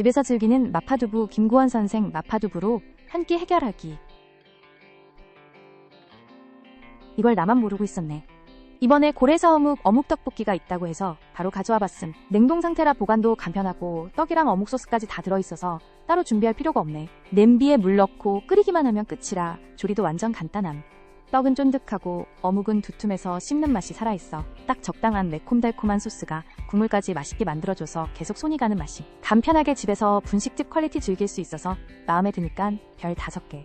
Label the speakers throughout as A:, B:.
A: 집에서 즐기는 마파두부 김구원 선생 마파두부로 한 끼 해결하기. 이걸 나만 모르고 있었네. 이번에 고래사 어묵 어묵 떡볶이가 있다고 해서 바로 가져와 봤음. 냉동 상태라 보관도 간편하고 떡이랑 어묵 소스까지 다 들어있어서 따로 준비할 필요가 없네. 냄비에 물 넣고 끓이기만 하면 끝이라 조리도 완전 간단함. 떡은 쫀득하고 어묵은 두툼해서 씹는 맛이 살아있어. 딱 적당한 매콤달콤한 소스가 국물까지 맛있게 만들어줘서 계속 손이 가는 맛이. 간편하게 집에서 분식집 퀄리티 즐길 수 있어서 마음에 드니까 별 5개.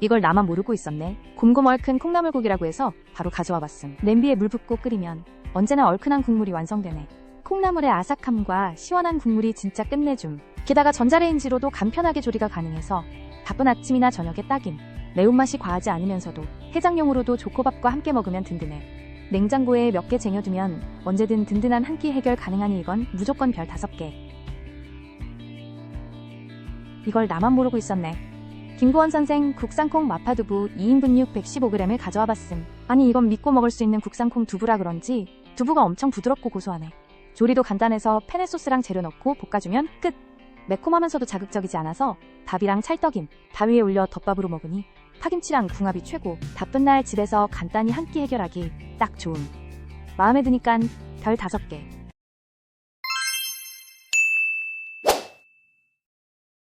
A: 이걸 나만 모르고 있었네. 곰곰 얼큰 콩나물국이라고 해서 바로 가져와 봤음. 냄비에 물 붓고 끓이면 언제나 얼큰한 국물이 완성되네. 콩나물의 아삭함과 시원한 국물이 진짜 끝내줌. 게다가 전자레인지로도 간편하게 조리가 가능해서 바쁜 아침이나 저녁에 딱임. 매운맛이 과하지 않으면서도 해장용으로도 조코밥과 함께 먹으면 든든해. 냉장고에 몇 개 쟁여두면 언제든 든든한 한 끼 해결 가능하니 이건 무조건 별 5개. 이걸 나만 모르고 있었네. 김구원 선생 국산콩 마파두부 2인분육 115g을 가져와 봤음. 아니 이건 믿고 먹을 수 있는 국산콩 두부라 그런지 두부가 엄청 부드럽고 고소하네. 조리도 간단해서 페네 소스랑 재료 넣고 볶아주면 끝! 매콤하면서도 자극적이지 않아서 밥이랑 찰떡임, 밥 위에 올려 덮밥으로 먹으니 파김치랑 궁합이 최고. 바쁜 날 집에서 간단히 한 끼 해결하기 딱 좋음. 마음에 드니깐 별 5개.